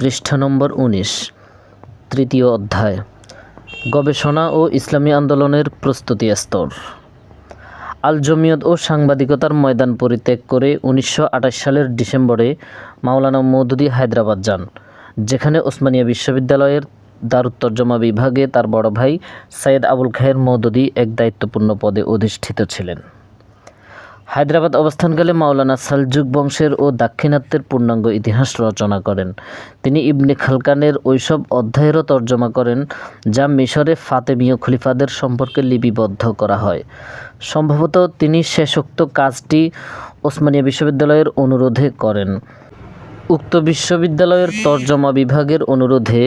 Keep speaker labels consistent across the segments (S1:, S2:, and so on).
S1: পৃষ্ঠা নম্বর উনিশ, তৃতীয় অধ্যায়, গবেষণা ও ইসলামী আন্দোলনের প্রস্তুতি স্তর। আল জমিয়ত ও সাংবাদিকতার ময়দান পরিত্যাগ করে উনিশশো আঠাশ সালের ডিসেম্বরে মাওলানা মৌদুদি হায়দ্রাবাদ যান, যেখানে ওসমানিয়া বিশ্ববিদ্যালয়ের দারুত্তর্জমা বিভাগে তার বড় ভাই সৈয়দ আবুল খায়ের মৌদুদি এক দায়িত্বপূর্ণ পদে অধিষ্ঠিত ছিলেন। হায়দ্রাবাদ অবস্থানকালে মাওলানা সালজুক বংশের ও দাক্ষিণাত্যের পূর্ণাঙ্গ ইতিহাস রচনা করেন। তিনি ইবনে খালকানের ওইসব অধ্যায়েরও তর্জমা করেন, যা মিশরে ফাতেমীয় খলিফাদের সম্পর্কে লিপিবদ্ধ করা হয়। সম্ভবত তিনি শেষোক্ত কাজটি ওসমানিয়া বিশ্ববিদ্যালয়ের অনুরোধে করেন। উক্ত বিশ্ববিদ্যালয়ের তর্জমা বিভাগের অনুরোধে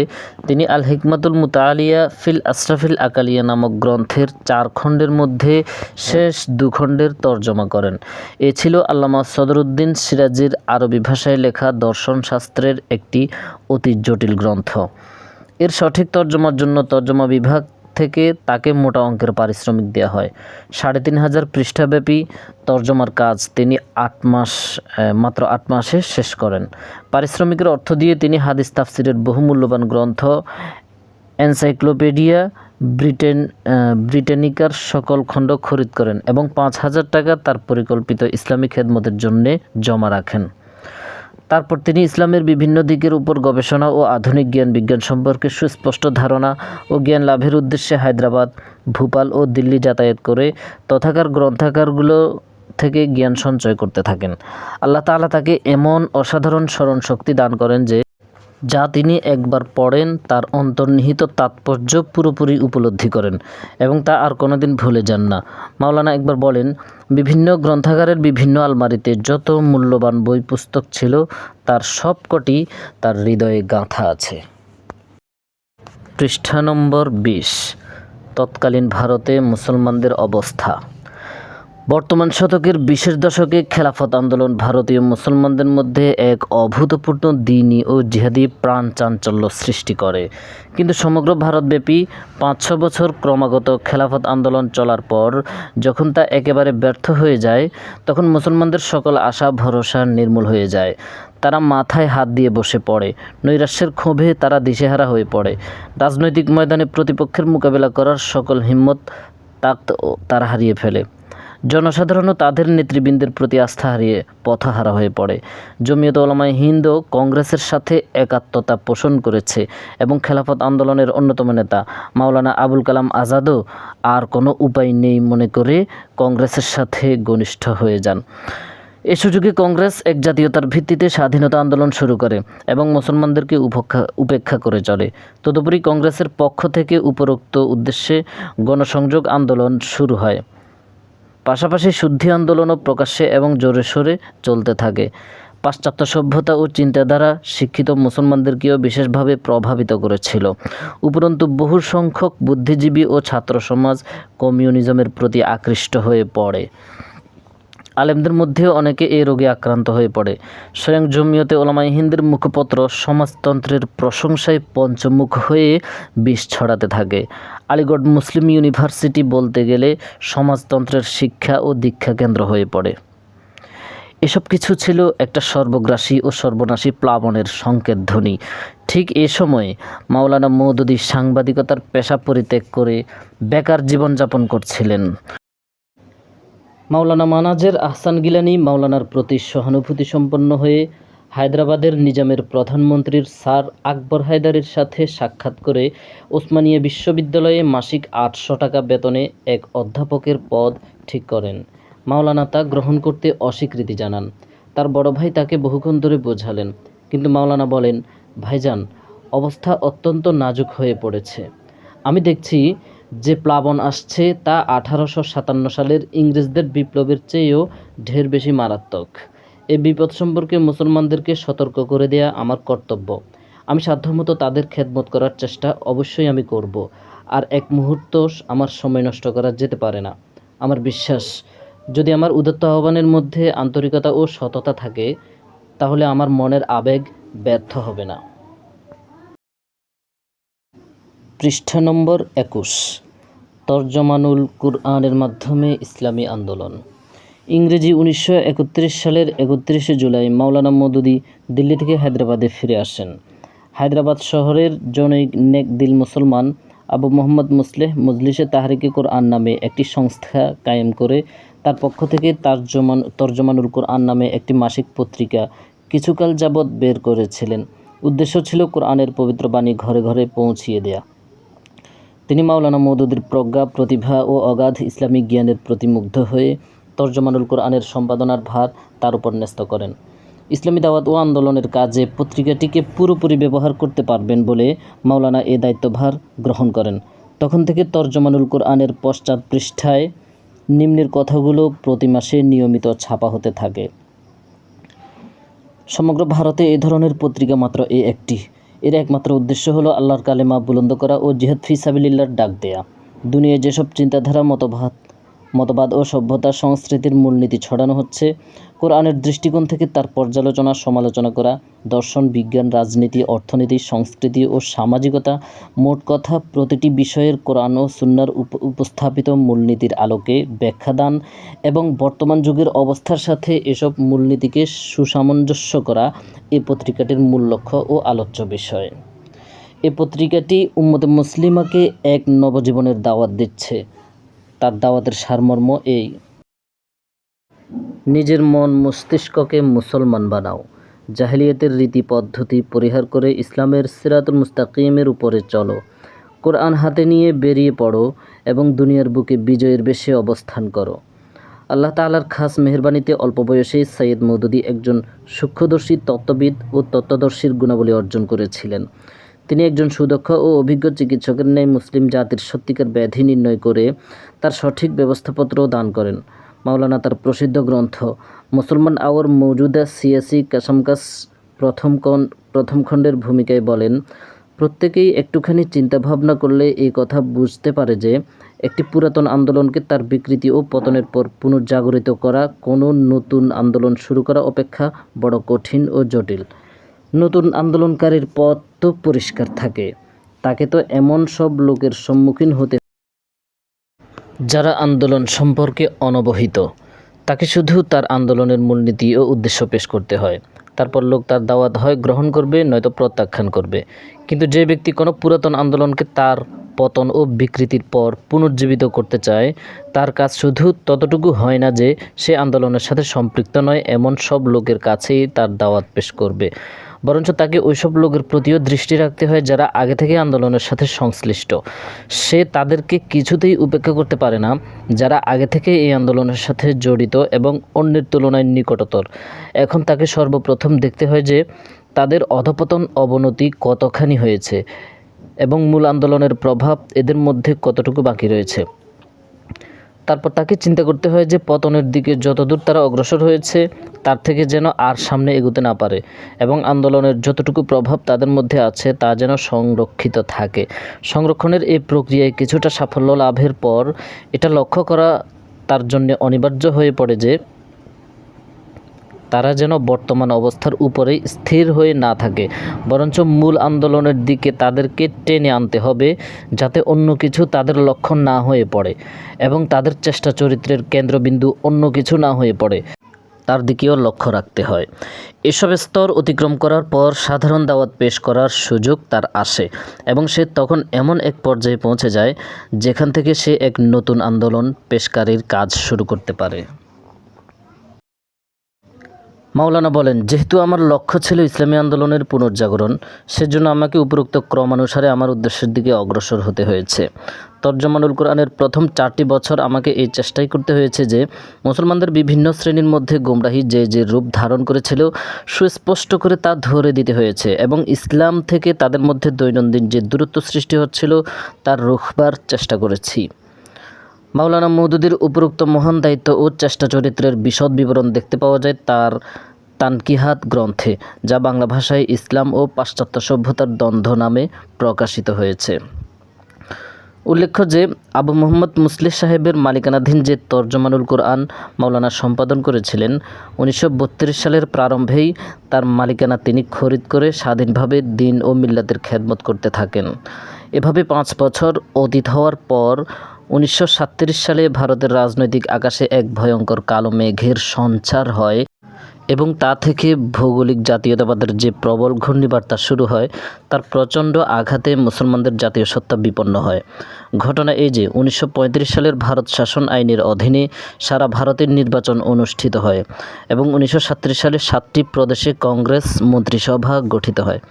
S1: তিনি আল হিকমাতুল মুতালিয়া ফিল আশরাফিল আকালিয়া নামক গ্রন্থের চার খণ্ডের মধ্যে শেষ দুখণ্ডের তর্জমা করেন। এ ছিল আল্লামা সদরুদ্দিন সিরাজির আরবি ভাষায় লেখা দর্শন শাস্ত্রের একটি অতি জটিল গ্রন্থ। এর সঠিক তর্জমার জন্য তর্জমা বিভাগ থেকে তাকে মোটা অঙ্কের পারিশ্রমিক দেওয়া হয়। সাড়ে তিন হাজার পৃষ্ঠাব্যাপী তর্জমার কাজ তিনি আট মাস মাত্র আট মাসে শেষ করেন। পারিশ্রমিকের অর্থ দিয়ে তিনি হাদিস তাফসিরের বহুমূল্যবান গ্রন্থ এনসাইক্লোপিডিয়া ব্রিটেন ব্রিটানিকার সকল খণ্ড খরিদ করেন এবং পাঁচ হাজার টাকা তার পরিকল্পিত ইসলামী খেদমতের জন্যে জমা রাখেন। তারপর তিনি ইসলামের বিভিন্ন দিকের উপর গবেষণা ও আধুনিক জ্ঞান বিজ্ঞান সম্পর্কে সুস্পষ্ট ধারণা ও জ্ঞান লাভের উদ্দেশ্যে হায়দ্রাবাদ, ভূপাল ও দিল্লি যাতায়াত করে তথাকার গ্রন্থাগারগুলো থেকে জ্ঞান সঞ্চয় করতে থাকেন। আল্লাহ তালা তাকে এমন অসাধারণ স্মরণ শক্তি দান করেন যে যা তিনি একবার পড়েন, তার অন্তর্নিহিত তাৎপর্য পুরোপুরি উপলব্ধি করেন এবং তা আর কোনোদিন ভুলে যান না। মাওলানা একবার বলেন, বিভিন্ন গ্রন্থাগারের বিভিন্ন আলমারিতে যত মূল্যবান বই পুস্তক ছিল, তার সবকটি তার হৃদয়ে গাঁথা আছে। পৃষ্ঠা নম্বর বিশ। তৎকালীন ভারতে মুসলমানদের অবস্থা। বর্তমান শতকের বিশেষ দশকে খেলাফত আন্দোলন ভারতীয় মুসলমানদের মধ্যে এক অভূতপূর্ণ দিনী ও জিহাদি প্রাণ চাঞ্চল্য সৃষ্টি করে। কিন্তু সমগ্র ভারতব্যাপী পাঁচ ছ বছর ক্রমাগত খেলাফত আন্দোলন চলার পর যখন তা একেবারে ব্যর্থ হয়ে যায়, তখন মুসলমানদের সকল আশা, ভরসা নির্মূল হয়ে যায়। তারা মাথায় হাত দিয়ে বসে পড়ে, নৈরাশ্যের ক্ষোভে তারা দিশেহারা হয়ে পড়ে। রাজনৈতিক ময়দানে প্রতিপক্ষের মোকাবেলা করার সকল হিম্মত, তাক্ত তারা হারিয়ে ফেলে। জনসাধারণও তাদের নেতৃবৃন্দের প্রতি আস্থা হারিয়ে পথহারা হয়ে পড়ে। জমিয়ত ওলামায় হিন্দ কংগ্রেসের সাথে একাত্মতা পোষণ করেছে এবং খেলাফত আন্দোলনের অন্যতম নেতা মাওলানা আবুল কালাম আজাদও আর কোনো উপায় নেই মনে করে কংগ্রেসের সাথে ঘনিষ্ঠ হয়ে যান। এ সুযোগে কংগ্রেস এক জাতীয়তার ভিত্তিতে স্বাধীনতা আন্দোলন শুরু করে এবং মুসলমানদেরকে উপেক্ষা উপেক্ষা করে চলে। তদুপরি কংগ্রেসের পক্ষ থেকে উপরোক্ত উদ্দেশ্যে গণসংযোগ আন্দোলন শুরু হয়। পাশাপাশি শুদ্ধি আন্দোলনও প্রকাশ্যে এবং জোরে সোরে চলতে থাকে। পাশ্চাত্য সভ্যতা ও চিন্তাধারা শিক্ষিত মুসলমানদেরকেও বিশেষভাবে প্রভাবিত করেছিল। উপরন্তু বহু সংখ্যক বুদ্ধিজীবী ও ছাত্র সমাজ কমিউনিজমের প্রতি আকৃষ্ট হয়ে পড়ে। আলেমদের মধ্যেও অনেকে এই রোগে আক্রান্ত হয়ে পড়ে। স্বয়ং জমিয়তে ওলামাই হিন্দের মুখপত্র সমাজতন্ত্রের প্রশংসায় পঞ্চমুখ হয়ে বিষ ছড়াতে থাকে। আলিগড় মুসলিম ইউনিভার্সিটি বলতে গেলে সমাজতন্ত্রের শিক্ষা ও দীক্ষা কেন্দ্র হয়ে পড়ে। এসব কিছু ছিল একটা সর্বগ্রাসী ও সর্বনাশী প্লাবনের সংকেত ধ্বনি। ঠিক এ সময়ে মাওলানা মৌদুদি সাংবাদিকতার পেশা পরিত্যাগ করে বেকার জীবনযাপন করছিলেন। মাওলানা মানাজের আহসান গিলানি মাওলানার প্রতি সহানুভূতি সম্পন্ন হয়ে হায়দ্রাবাদের নিজামের প্রধানমন্ত্রীর স্যার আকবর হায়দারের সাথে সাক্ষাৎ করে ওসমানিয়া বিশ্ববিদ্যালয়ে মাসিক আটশো টাকা বেতনে এক অধ্যাপকের পদ ঠিক করেন। মাওলানা তা গ্রহণ করতে অস্বীকৃতি জানান। তার বড় ভাই তাকে বহুক্ষণ ধরে বোঝালেন। কিন্তু মাওলানা বলেন, ভাইজান, অবস্থা অত্যন্ত নাজুক হয়ে পড়েছে। আমি দেখছি যে প্লাবন আসছে তা আঠারোশো সাতান্ন সালের ইংরেজদের বিপ্লবের চেয়েও ঢের বেশি মারাত্মক। এই বিপদ সম্পর্কে মুসলমানদেরকে সতর্ক করে দেয়া আমার কর্তব্য। আমি সাধ্যমতো তাদের খেদমত করার চেষ্টা অবশ্যই আমি করব। আর এক মুহূর্ত আমার সময় নষ্ট করা যেতে পারে না। আমার বিশ্বাস, যদি আমার উদত্ত আহ্বানের মধ্যে আন্তরিকতা ও সততা থাকে, তাহলে আমার মনের আবেগ ব্যর্থ হবে না। পৃষ্ঠা নম্বর একুশ। তর্জমানুল কুরআনের মাধ্যমে ইসলামী আন্দোলন। ইংরেজি উনিশশো একত্রিশ সালের একত্রিশে জুলাই মাওলানা মদুদি দিল্লি থেকে হায়দ্রাবাদে ফিরে আসেন। হায়দ্রাবাদ শহরের জনৈক নেক দিল মুসলমান আবু মোহাম্মদ মুসলেহ মজলিসে তাহরিকে কোরআন নামে একটি সংস্থা কায়েম করে, তার পক্ষ থেকে তর্জমান তর্জমানুল কোরআন নামে একটি মাসিক পত্রিকা কিছুকাল যাবৎ বের করেছিলেন। উদ্দেশ্য ছিল কোরআনের পবিত্র বাণী ঘরে ঘরে পৌঁছিয়ে দেয়া। তিনি মাওলানা মৌদুদির প্রজ্ঞা, প্রতিভা ও অগাধ ইসলামিক জ্ঞানের প্রতি মুগ্ধ হয়ে তর্জমানুল কোরআনের সম্পাদনার ভার তার উপর ন্যস্ত করেন। ইসলামী দাওয়াত ও আন্দোলনের কাজে পত্রিকাটিকে পুরোপুরি ব্যবহার করতে পারবেন বলে মাওলানা এ দায়িত্বভার গ্রহণ করেন। তখন থেকে তর্জমানুল কোরআনের পশ্চাৎ পৃষ্ঠায় নিম্নের কথাগুলো প্রতি মাসে নিয়মিত ছাপা হতে থাকে। সমগ্র ভারতে এ ধরনের পত্রিকা মাত্র এই একটি। এর একমাত্র উদ্দেশ্য হলো আল্লাহর কালেমা বুলন্দ করা ও জিহাদ ফি সাবিলিল্লাহর ডাক দেয়া। দুনিয়ায় যেসব চিন্তাধারা, মতবাদ মতবাদ ও সভ্যতার সংস্কৃতির মূলনীতি ছড়ানো হচ্ছে। কোরআনের দৃষ্টিকোণ থেকে তার পর্যালোচনা, সমালোচনা করা, দর্শন, বিজ্ঞান, রাজনীতি, অর্থনীতি, সংস্কৃতি ও সামাজিকতা মোট কথা প্রতিটি বিষয়ের কোরআন ও সুন্নার উপ- উপস্থাপিত মূলনীতির আলোকে ব্যাখ্যাদান এবং বর্তমান যুগের অবস্থার সাথে এসব মূলনীতিকে সুসামঞ্জস্য করা এ পত্রিকাটির মূল লক্ষ্য ও আলোচ্য বিষয়। এ পত্রিকাটি উম্মতে মুসলিমাকে এক নবজীবনের দাওয়াত দিচ্ছে। তার দাওয়াতের সারমর্ম এই। নিজের মন মস্তিষ্ককে মুসলমান বানাও। জাহিলিয়াতের রীতি পদ্ধতি পরিহার করে ইসলামের সিরাতুল মুস্তাকিমের উপরে চলো। কোরআন হাতে নিয়ে বেরিয়ে পড়ো এবং দুনিয়ার বুকে বিজয়ের বেশে অবস্থান করো। আল্লাহ তাআলার খাস মেহরবানিতে অল্প বয়সেই সৈয়দ মৌদুদি একজন সূক্ষ্মদর্শী, তত্ত্ববিদ ও তত্ত্বদর্শীর গুণাবলী অর্জন করেছিলেন। তিনি একজন সুদক্ষ ও অভিজ্ঞ চিকিৎসকের ন্যায় মুসলিম জাতির সত্যিকার ব্যাধি নির্ণয় করে তার সঠিক ব্যবস্থাপত্র দান করেন। মাওলানা তার প্রসিদ্ধ গ্রন্থ, মুসলমান আওয়ার মৌজুদা সিয়াসি কাসামকাস প্রথম প্রথম খণ্ডের ভূমিকায় বলেন, প্রত্যেকেই একটুখানি চিন্তাভাবনা করলে এই কথা বুঝতে পারে যে, একটি পুরাতন আন্দোলনকে তার বিকৃতি ও পতনের পর পুনর্জাগরিত করা কোনো নতুন আন্দোলন শুরু করা অপেক্ষা বড় কঠিন ও জটিল। নতুন আন্দোলনকারীর পথ তো পরিষ্কার থাকে। তাকে তো এমন সব লোকের সম্মুখীন হতে যারা আন্দোলন সম্পর্কে অনবহিত, তাকে শুধু তার আন্দোলনের মূলনীতি ও উদ্দেশ্য পেশ করতে হয়। তারপর লোক তার দাওয়াত হয় গ্রহণ করবে, নয়তো প্রত্যাখ্যান করবে। কিন্তু যে ব্যক্তি কোনো পুরাতন আন্দোলনকে তার পতন ও বিকৃতির পর পুনর্জীবিত করতে চায়, তার কাজ শুধু ততটুকু হয় না যে সে আন্দোলনের সাথে সম্পৃক্ত নয়, এমন সব লোকের কাছেই তার দাওয়াত পেশ করবে। বরঞ্চ তাকে ওইসব লোকের প্রতিও দৃষ্টি রাখতে হয় যারা আগে থেকে আন্দোলনের সাথে সংশ্লিষ্ট। সে তাদেরকে কিছুতেই উপেক্ষা করতে পারে না, যারা আগে থেকে এই আন্দোলনের সাথে জড়িত এবং অন্যের তুলনায় নিকটতর। এখন তাকে সর্বপ্রথম দেখতে হয় যে তাদের অধপতন অবনতি কতখানি হয়েছে এবং মূল আন্দোলনের প্রভাব এদের মধ্যে কতটুকু বাকি রয়েছে। তারপর তাকে চিন্তা করতে হয় যে পতনের দিকে যতদূর তারা অগ্রসর হয়েছে, তার থেকে যেন আর সামনে এগোতে না পারে এবং আন্দোলনের যতটুকু প্রভাব তাদের মধ্যে আছে, তা যেন সংরক্ষিত থাকে। সংরক্ষণের এই প্রক্রিয়ায় কিছুটা সাফল্য লাভের পর এটা লক্ষ্য করা তার জন্য অনিবার্য হয়ে পড়ে যে তারা যেন বর্তমান অবস্থার উপরেই স্থির হয়ে না থাকে। বরঞ্চ মূল আন্দোলনের দিকে তাদেরকে টেনে আনতে হবে, যাতে অন্য কিছু তাদের লক্ষ্য না হয়ে পড়ে এবং তাদের চেষ্টা চরিত্রের কেন্দ্রবিন্দু অন্য কিছু না হয়ে পড়ে। তার দিকেও লক্ষ্য রাখতে হয়। এসব স্তর অতিক্রম করার পর সাধারণ দাওয়াত পেশ করার সুযোগ তার আসে এবং সে তখন এমন এক পর্যায়ে পৌঁছে যায়, যেখান থেকে সে এক নতুন আন্দোলন পেশকারীর কাজ শুরু করতে পারে। মাওলানা বলেন, যেহেতু আমার লক্ষ্য ছিল ইসলামী আন্দোলনের পুনর্জাগরণ, সেজন্য আমাকে উপরোক্ত ক্রমানুসারে আমার উদ্দেশ্যের দিকে অগ্রসর হতে হয়েছে। তর্জমানুল কোরআনের প্রথম চারটি বছর আমাকে এই চেষ্টাই করতে হয়েছে যে, মুসলমানদের বিভিন্ন শ্রেণির মধ্যে গোমরাহি যে যে রূপ ধারণ করেছিল, সুস্পষ্ট করে তা ধরে দিতে হয়েছে এবং ইসলাম থেকে তাদের মধ্যে দৈনন্দিন যে দূরত্ব সৃষ্টি হচ্ছিল, তার রুখবার চেষ্টা করেছি। মাওলানা মৌদুদির উপরোক্ত মহান দায়িত্ব ও চেষ্টা চরিত্রের বিশদ বিবরণ দেখতে পাওয়া যায় তার তানকিহাত গ্রন্থে, যা বাংলা ভাষায় ইসলাম ও পাশ্চাত্য সভ্যতার দ্বন্দ্ব নামে প্রকাশিত হয়েছে। উল্লেখ্য যে, আবু মোহাম্মদ মুসলিহ সাহেবের মালিকানাধীন যে তর্জমানুল কোরআন মাওলানা সম্পাদন করেছিলেন, উনিশশো বত্রিশ সালের প্রারম্ভেই তার মালিকানা তিনি খরিদ করে স্বাধীনভাবে দিন ও মিল্লাতের খেদমত করতে থাকেন। এভাবে পাঁচ বছর অতীত হওয়ার পর উনিশশো সালে ভারতের রাজনৈতিক আকাশে এক ভয়ঙ্কর কালো মেঘের সঞ্চার হয় এবং তা থেকে ভৌগোলিক জাতীয়তাবাদের যে প্রবল ঘূর্ণিবার্তা শুরু হয়, তার প্রচণ্ড আঘাতে মুসলমানদের জাতীয় সত্তা বিপন্ন হয়। ঘটনা এই যে, উনিশশো পঁয়ত্রিশ সালের ভারত শাসন আইনের অধীনে সারা ভারতের নির্বাচন অনুষ্ঠিত হয় এবং উনিশশো সালে সাতটি প্রদেশে কংগ্রেস মন্ত্রিসভা গঠিত হয়।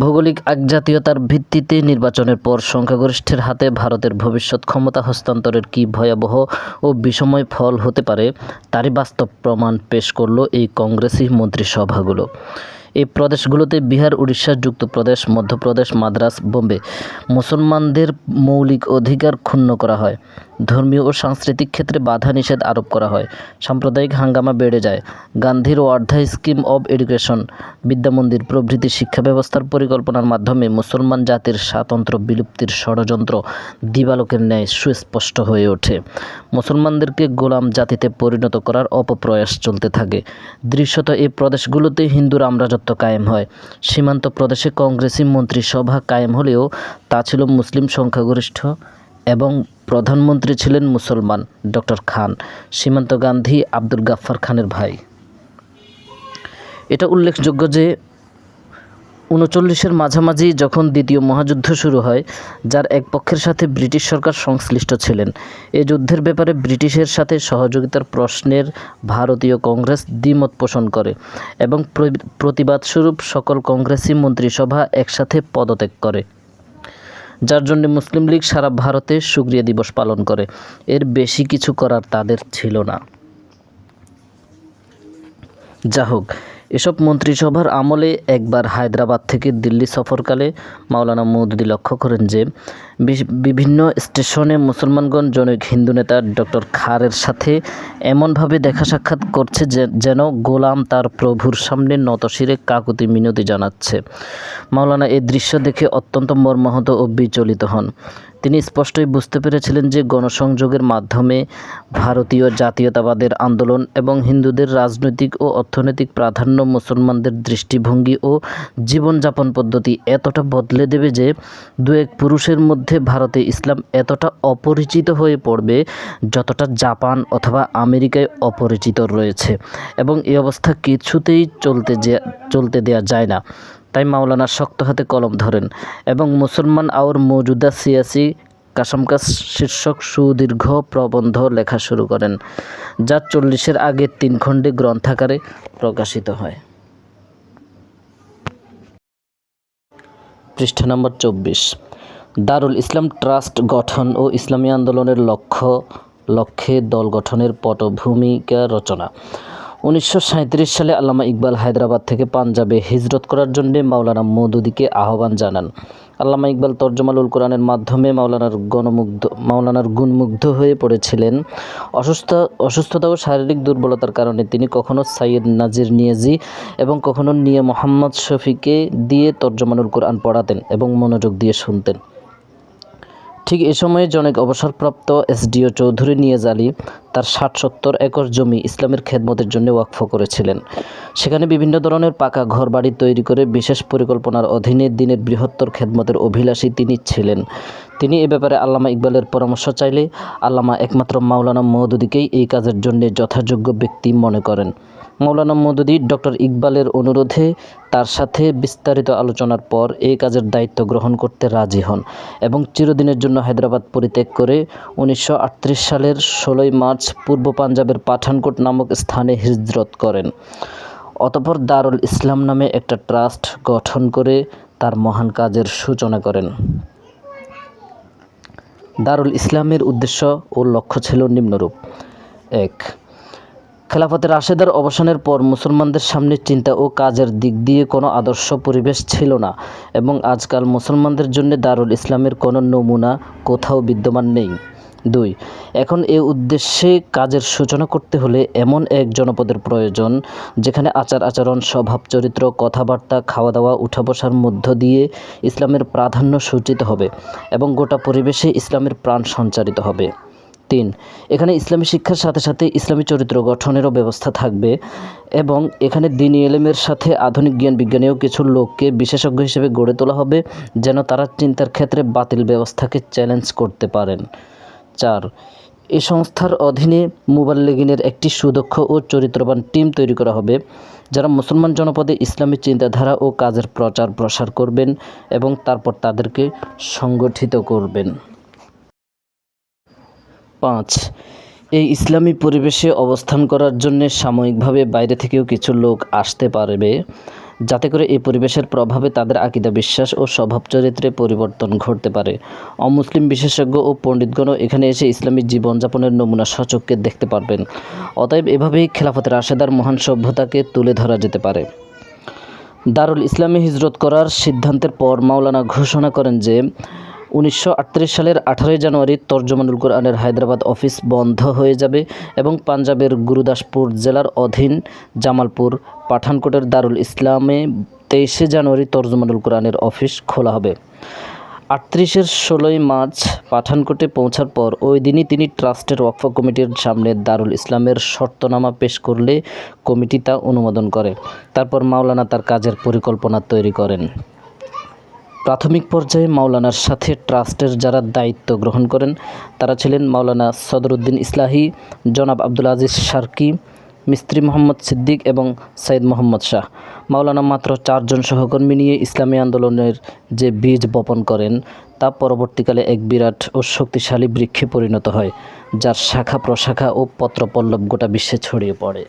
S1: ভৌগোলিক একজাতীয়তার ভিত্তিতে নির্বাচনের পর সংখ্যাগরিষ্ঠের হাতে ভারতের ভবিষ্যৎ ক্ষমতা হস্তান্তরের কি ভয়াবহ ও বিষময় ফল হতে পারে, তারই বাস্তব প্রমাণ পেশ করল এই কংগ্রেসি মন্ত্রিসভাগুলো। এই প্রদেশগুলোতে বিহার, উড়িষ্যা, যুক্তপ্রদেশ, মধ্যপ্রদেশ, মাদ্রাস, বোম্বে মুসলমানদের মৌলিক অধিকার ক্ষুণ্ণ করা হয়। ধর্মীয় ও সাংস্কৃতিক ক্ষেত্রে বাধা নিষেধ আরোপ করা হয়। সাম্প্রদায়িক হাঙ্গামা বেড়ে যায়। গান্ধীর Wardha scheme of education, Vidyamandir প্রভৃতি শিক্ষা ব্যবস্থার পরিকল্পনার মাধ্যমে মুসলমান জাতির স্বাতন্ত্র্য বিলুপ্তির ষড়যন্ত্র দিবালোকের ন্যায় সুস্পষ্ট হয়ে ওঠে। মুসলমানদেরকে গোলাম জাতিতে পরিণত করার অপপ্রয়াস চলতে থাকে। দৃশ্যত এই প্রদেশগুলোতে হিন্দু রামরাজত্ব কায়েম হয়। সীমান্ত প্রদেশে কংগ্রেসি মন্ত্রিসভা কায়েম হলেও তা ছিল মুসলিম সংখ্যাগরিষ্ঠ এবং প্রধানমন্ত্রী ছিলেন মুসলমান ডক্টর খান। সীমান্ত গান্ধী আব্দুল গাফফার খানের ভাই। এটা উল্লেখযোগ্য যে উনচল্লিশের মাঝামাঝি যখন দ্বিতীয় মহাযুদ্ধ শুরু হয়, যার এক পক্ষের সাথে ব্রিটিশ সরকার সংশ্লিষ্ট ছিলেন। এ যুদ্ধের ব্যাপারে ব্রিটিশের সাথে সহযোগিতার প্রশ্নের ভারতীয় কংগ্রেস দ্বিমত পোষণ করে এবং প্র- প্রতিবাদস্বরূপ সকল কংগ্রেসি মন্ত্রিসভা একসাথে পদত্যাগ করে। যার জন্য মুসলিম লীগ সারা ভারতে সুক্রিয়া দিবস পালন করে। এর বেশি কিছু করার তাদের ছিল না। যা হোক এসব মন্ত্রিসভার আমলে একবার হায়দ্রাবাদ থেকে দিল্লি সফরকালে মাওলানা মৌদুদি লক্ষ্য করেন যে বিভিন্ন স্টেশনে মুসলমানগণ জনৈক হিন্দু নেতা ডক্টর খারের সাথে এমনভাবে দেখা সাক্ষাৎ করছে যেন গোলাম তার প্রভুর সামনে নতশিরে কাকুতি মিনতি জানাচ্ছে। মাওলানা এই দৃশ্য দেখে অত্যন্ত মর্মাহত ও বিচলিত হন। তিনি স্পষ্টই বুঝতে পেরেছিলেন যে গণসংযোগের মাধ্যমে ভারতীয় জাতীয়তাবাদের আন্দোলন এবং হিন্দুদের রাজনৈতিক ও অর্থনৈতিক প্রাধান্য, মুসলমানদের দৃষ্টিভঙ্গি ও জীবনযাপন পদ্ধতি এতটা বদলে দেবে যে দু এক পুরুষের মধ্যে ভারতে ইসলাম এতটা অপরিচিত হয়ে পড়বে যতটা জাপান অথবা আমেরিকায় অপরিচিত রয়েছে। এবং এই অবস্থা কিছুতেই চলতে চলতে দেওয়া যায় না। তাই মাওলানা শক্ত হাতে কলম ধরেন এবং মুসলমান আওর মৌজুদা সিয়াসি কাসামকাস শীর্ষক সুদীর্ঘ প্রবন্ধ লেখা শুরু করেন, যা চল্লিশের আগে তিন খণ্ডে গ্রন্থাকারে প্রকাশিত হয়। পৃষ্ঠা নম্বর চব্বিশ। দারুল ইসলাম ট্রাস্ট গঠন ও ইসলামী আন্দোলনের লক্ষ্য, লক্ষ্যে দল গঠনের পটভূমিকা রচনা। উনিশশো সাঁইত্রিশ সালে আল্লামা ইকবাল হায়দ্রাবাদ থেকে পাঞ্জাবে হিজরত করার জন্যে মাওলানা মৌদুদিকে আহ্বান জানান। আল্লামা ইকবাল তর্জমালুল কোরআনের মাধ্যমে মাওলানার গণমুগ্ধ, মাওলানার গুণমুগ্ধ হয়ে পড়েছিলেন। অসুস্থ, অসুস্থতা ও শারীরিক দুর্বলতার কারণে তিনি কখনও সাইয়দ নাজির নিয়াজি এবং কখনও নিয়ে মোহাম্মদ শফিকে দিয়ে তর্জমানুল কোরআন পড়াতেন এবং মনোযোগ দিয়ে শুনতেন। ঠিক এ সময়ে জনৈক অবসরপ্রাপ্ত এসডিও চৌধুরী নিয়াজ আলী তার ষাট সত্তর একর জমি ইসলামের খেদমতের জন্য ওয়াকফ করেছিলেন। সেখানে বিভিন্ন ধরনের পাকা ঘরবাড়ি তৈরি করে বিশেষ পরিকল্পনার অধীনে দিনের বৃহত্তর খেদমতের অভিলাষী তিনি ছিলেন। তিনি এ ব্যাপারে আল্লামা ইকবালের পরামর্শ চাইলে আল্লামা একমাত্র মাওলানা মহদুদিকেই এই কাজের জন্য যথাযোগ্য ব্যক্তি মনে করেন। মৌলানা মৌদুদি ডক্টর ইকবালের অনুরোধে তার সাথে বিস্তারিত আলোচনার পর এই কাজের দায়িত্ব গ্রহণ করতে রাজি হন এবং চিরদিনের জন্য হায়দ্রাবাদ পরিত্যাগ করে উনিশশো আটত্রিশ সালের ষোলোই মার্চ পূর্ব পাঞ্জাবের পাঠানকোট নামক স্থানে হিজরত করেন। অতপর দারুল ইসলাম নামে একটা ট্রাস্ট গঠন করে তার মহান কাজের সূচনা করেন। দারুল ইসলামের উদ্দেশ্য ও লক্ষ্য ছিল নিম্নরূপ। এক খেলাফতের রাশেদার অবসানের পর মুসলমানদের সামনে চিন্তা ও কাজের দিক দিয়ে কোনো আদর্শ পরিবেশ ছিল না এবং আজকাল মুসলমানদের জন্য দারুল ইসলামের কোনো নমুনা কোথাও বিদ্যমান নেই। দুই, এখন এ উদ্দেশ্যে কাজের সূচনা করতে হলে এমন এক জনপদের প্রয়োজন যেখানে আচার আচরণ, স্বভাব চরিত্র, কথাবার্তা খাওয়া দাওয়া উঠা বসার মধ্য দিয়ে ইসলামের প্রাধান্য সূচিত হবে এবং গোটা পরিবেশে ইসলামের প্রাণ সঞ্চারিত হবে। তিন। এখানে ইসলামী শিক্ষার সাথে সাথে ইসলামী চরিত্র গঠনেরও ব্যবস্থা থাকবে এবং এখানে দিনী এলেমের সাথে আধুনিক জ্ঞান বিজ্ঞানীয় কিছু লোককে বিশেষজ্ঞ হিসেবে গড়ে তোলা হবে যেন তারা চিন্তার ক্ষেত্রে বাতিল ব্যবস্থাকে চ্যালেঞ্জ করতে পারেন। চার এই সংস্থার অধীনে মুবাল্লিগিনের একটি সুদক্ষ ও চরিত্রবান টিম তৈরি করা হবে, যারা মুসলমান জনপদে ইসলামী চিন্তাধারা ও কাজের প্রচার প্রসার করবেন এবং তারপর তাদেরকে সংগঠিত করবেন। পাঁচ। এই ইসলামী পরিবেশে অবস্থান করার জন্য সাময়িকভাবে বাইরে থেকেও কিছু লোক আসতে পারবে, যাতে করে এই পরিবেশের প্রভাবে তাদের আকিদা বিশ্বাস ও স্বভাব চরিত্রে পরিবর্তন ঘটতে পারে। অমুসলিম বিশেষজ্ঞ ও পণ্ডিতগণও এখানে এসে ইসলামী জীবনযাপনের নমুনা সচক্ষে দেখতে পারবেন। অতএব এভাবেই খেলাফতের আশেদার মহান সভ্যতাকে তুলে ধরা যেতে পারে। দারুল ইসলামে হিজরত করার সিদ্ধান্তের পর মাওলানা ঘোষণা করেন যে উনিশশো আটত্রিশ সালের আঠারোই জানুয়ারি তর্জমানুল কোরআনের হায়দ্রাবাদ অফিস বন্ধ হয়ে যাবে এবং পাঞ্জাবের গুরুদাসপুর জেলার অধীন জামালপুর পাঠানকোটের দারুল ইসলামে তেইশে জানুয়ারি তর্জমানুল কোরআনের অফিস খোলা হবে। আটত্রিশের ষোলোই মার্চ পাঠানকোটে পৌঁছার পর ওই দিনই তিনি ট্রাস্টের ওয়াকফ কমিটির সামনে দারুল ইসলামের শর্তনামা পেশ করলে কমিটি তা অনুমোদন করে। তারপর মাওলানা তার কাজের পরিকল্পনা তৈরি করেন। প্রাথমিক পর্যায়ে মাওলানার সাথে ট্রাস্টের যারা দায়িত্ব গ্রহণ করেন, তারা ছিলেন মাওলানা সদরুদ্দিন ইসলাহি, জনাব আব্দুল আজিজ সার্কি মিস্ত্রি মোহাম্মদ সিদ্দিক এবং সাইদ মোহাম্মদ শাহ। মাওলানা মাত্র চারজন সহকর্মী নিয়ে ইসলামী আন্দোলনের যে বীজ বপন করেন, তা পরবর্তীকালে এক বিরাট ও শক্তিশালী বৃক্ষে পরিণত হয়, যার শাখা প্রশাখা ও পত্রপল্লব গোটা বিশ্বে ছড়িয়ে পড়ে।